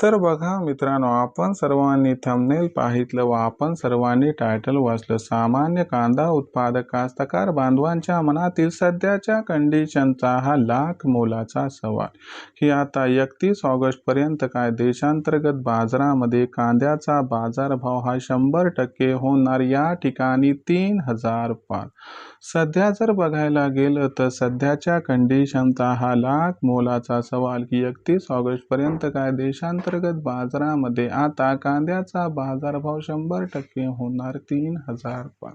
तर बघा मित्रांनो आपण सर्वांनी थंबनेल पाहितलं व आपण सर्वांनी टायटल वाचलं. सामान्य कांदा उत्पादक कास्तकार बांधवांच्या मनातील सध्याच्या कंडिशनचा हा लाख मोलाचा सवाल. की आता एकतीस ऑगस्टपर्यंत काय देशांतर्गत बाजारामध्ये कांद्याचा बाजारभाव हा शंभर टक्के होणार? या ठिकाणी तीन हजार पाच सध्या जर बघायला गेलं तर सध्याच्या कंडिशनचा हा लाख मोलाचा सवाल की एकतीस ऑगस्टपर्यंत काय देशांतर्गत बाजारामध्ये आता कांद्याचा बाजारभाव शंभर टक्के होणार तीन हजार पार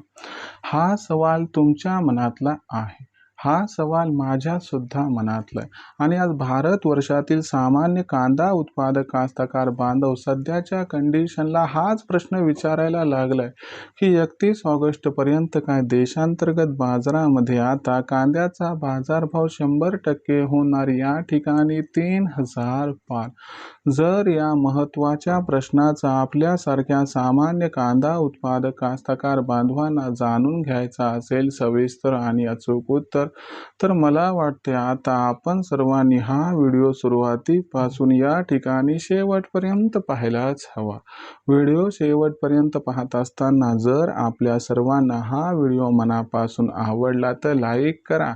हा सवाल तुमच्या मनातला आहे. हा सवाल माझ्या सुद्धा मनातला आहे आणि आज भारत वर्षातील सामान्य कांदा उत्पादक कास्तकार बांधव सध्याच्या कंडिशनला हाच प्रश्न विचारायला लागलाय की एकतीस ऑगस्टपर्यंत काय देशांतर्गत बाजारामध्ये आता कांद्याचा बाजारभाव शंभर टक्के होणार. या ठिकाणी तीन हजार पार जर या महत्त्वाच्या प्रश्नाचा आपल्यासारख्या सामान्य कांदा उत्पादक कास्तकार बांधवांना जाणून घ्यायचा असेल सविस्तर आणि अचूक उत्तर तर मला वाटते आता आपण सर्वांनी हा व्हिडिओ सुरुवातीपासून या ठिकाणी शेवटपर्यंत पाहायलाच हवा. व्हिडिओ शेवटपर्यंत पाहत असताना जर आपल्या सर्वांना हा व्हिडिओ मनापासून आवडला तर लाईक करा.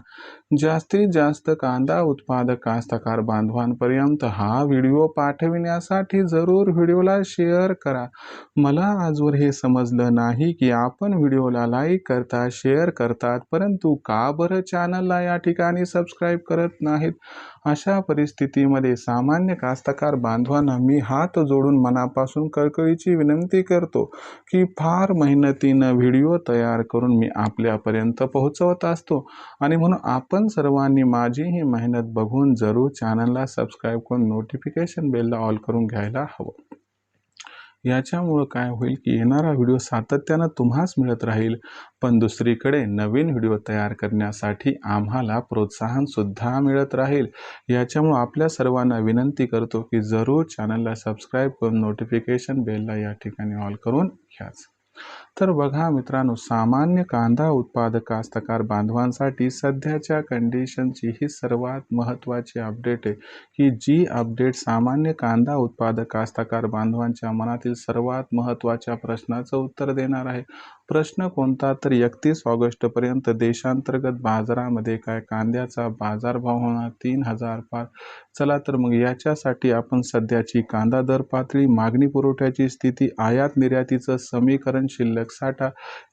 जास्तीत जास्त कांदा उत्पादक कास्तकार बांधवांपर्यंत हा व्हिडिओ पाठविण्यासाठी जरूर व्हिडिओला शेअर करा. मला आजवर हे समजलं नाही की आपण व्हिडिओला लाईक करता शेअर करतात परंतु का बरं चॅनलला या ठिकाणी सबस्क्राईब करत नाहीत? अशा परिस्थितीमध्ये सामान्य कास्तकार बांधवांना मी हात जोडून मनापासून कळकळीची विनंती करतो की फार मेहनतीनं व्हिडिओ तयार करून मी आपल्यापर्यंत पोहोचवत असतो. आणि म्हणून आपण आपण सर्वांनी माझी ही मेहनत बघून जरूर चॅनलला सबस्क्राईब करून नोटिफिकेशन बेलला ऑल करून घ्यायला हवं. याच्यामुळं काय होईल की येणारा व्हिडिओ सातत्यानं तुम्हाच मिळत राहील पण दुसरीकडे नवीन व्हिडिओ तयार करण्यासाठी आम्हाला प्रोत्साहनसुद्धा मिळत राहील. याच्यामुळं आपल्या सर्वांना विनंती करतो की जरूर चॅनलला सबस्क्राईब करून नोटिफिकेशन बेलला या ठिकाणी ऑल करून घ्याच. तर बघा मित्रांनो सामान्य कांदा उत्पादक कास्तकार बांधवांसाठी सध्याच्या कंडिशनची ही सर्वात महत्त्वाची अपडेट आहे. की जी अपडेट सामान्य कांदा उत्पादक कास्तकार बांधवांच्या मनातील सर्वात महत्त्वाच्या प्रश्नाचं उत्तर देणार आहे. प्रश्न कोणता? तर एकतीस ऑगस्टपर्यंत देशांतर्गत बाजारामध्ये काय कांद्याचा बाजारभाव होणार? तीन हजार पार. चला तर मग याच्यासाठी आपण सध्याची कांदा दर पातळी मागणी पुरवठ्याची स्थिती आयात निर्यातीचं समीकरण शिल्लक साठा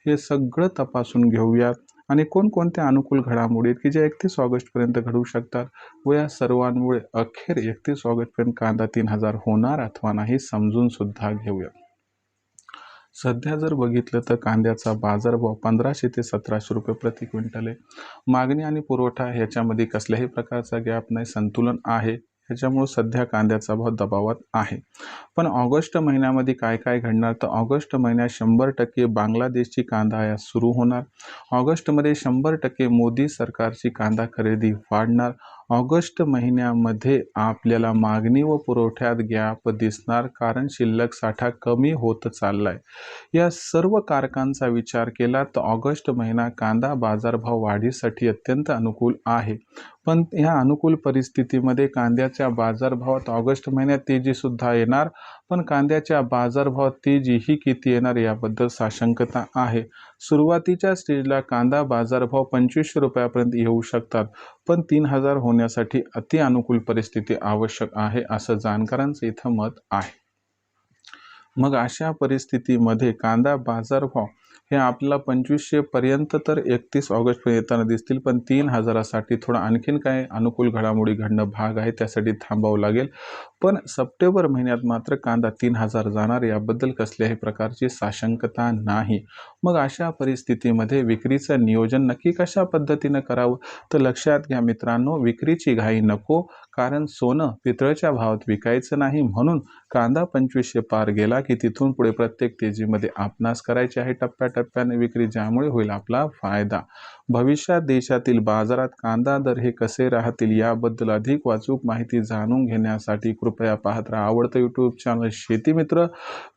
हे सगळं तपासून घेऊयात आणि कोणकोणत्या अनुकूल घडामोडी आहेत की ज्या एकतीस ऑगस्टपर्यंत घडू शकतात? व या सर्वांमुळे अखेर एकतीस ऑगस्टपर्यंत कांदा तीन हजार होणार अथवा नाही समजून सुद्धा घेऊया. सध्या जर बघितलं तर कांद्याचा बाजारभाव पंधराशे ते सतराशे रुपये प्रति क्विंटल आहे. मागणी आणि पुरवठा ह्याच्यामध्ये कसल्याही प्रकारचा गॅप नाही संतुलन आहे. ह्याच्यामुळं सध्या कांद्याचा भाव दबावात आहे. पण ऑगस्ट महिन्यामध्ये काय काय घडणार? तर ऑगस्ट महिन्यात शंभर टक्के बांगलादेशची कांदा आयात सुरू होणार. ऑगस्टमध्ये शंभर टक्के मोदी सरकारची कांदा खरेदी वाढणार. ऑगस्ट महिन्यामध्ये आपल्याला मागणी व पुरवठ्यात गॅप दिसणार कारण शिल्लक साठा कमी होत चालला आहे या सर्व कारकांचा विचार केला तर ऑगस्ट महिना कांदा बाजारभाव वाढीसाठी अत्यंत अनुकूल आहे. पण ह्या अनुकूल परिस्थितीमध्ये कांद्याच्या बाजारभावात ऑगस्ट महिन्यात तेजीसुद्धा येणार पण कांद्याच्या बाजारभावात तेजी ही किती येणार याबद्दल साशंकता आहे. सुरुवातीच्या स्टेजला कांदा बाजारभाव पंचवीसशे रुपयापर्यंत येऊ शकतात. पण तीन हजार होण्यासाठी अति अनुकूल परिस्थिती आवश्यक आहे असं जाणकारांचं इथं मत आहे. मग अशा परिस्थितीमध्ये कांदा बाजारभाव हे आपल्याला पंचवीसशे पर्यंत तर एकतीस ऑगस्टपर्यंत येताना दिसतील पण तीन हजारासाठी थोडं आणखीन काय अनुकूल घडामोडी घडणं भाग आहे त्यासाठी थांबावं लागेल. पण सप्टेंबर महिन्यात मात्र कांदा तीन हजार जाणार याबद्दल कसल्याही प्रकारची साशंकता नाही. मग अशा परिस्थितीमध्ये विक्रीचं नियोजन नक्की कशा पद्धतीनं करावं? तर लक्षात घ्या मित्रांनो विक्रीची घाई नको कारण सोनं पितळच्या भावात विकायचं नाही म्हणून कांदा पंचवीसशे पार गेला की तिथून पुढे प्रत्येक तेजीमध्ये आपणास करायची आहे टप्प्याटप्प्याने विक्री ज्यामुळे होईल आपला फायदा. भविष्यात देशातील बाजारात कांदा दर हे कसे राहतील याबद्दल अधिक वाचूक माहिती जाणून घेण्यासाठी कृपया पाहत राहा. आवडतं यूट्यूब चॅनल शेती मित्र.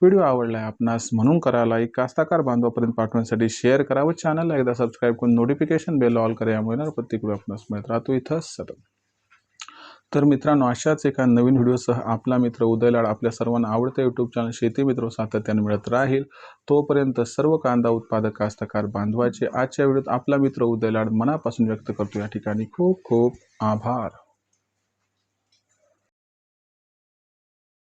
व्हिडिओ आवडला आपणास म्हणून करा लाईक कास्ताकार बांधवापर्यंत पाठवण्यासाठी शेअर करा व चॅनलला एकदा सबस्क्राईब करून नोटिफिकेशन बेल ऑल करा. यामुळे प्रत्येक आपणास मिळत राहतो. इथं सतत तर मित्रांनो अशाच एका नवीन व्हिडिओसह आपला मित्र उदय लाड आपल्या सर्वांना आवडत्या यूट्यूब चॅनल शेती मित्र सातत्याने मिळत राहील. तोपर्यंत सर्व कांदा उत्पादक कास्तकार बांधवाचे आजच्या व्हिडिओत आपला मित्र उदयलाड मनापासून व्यक्त करतो. या ठिकाणी खूप खूप आभार.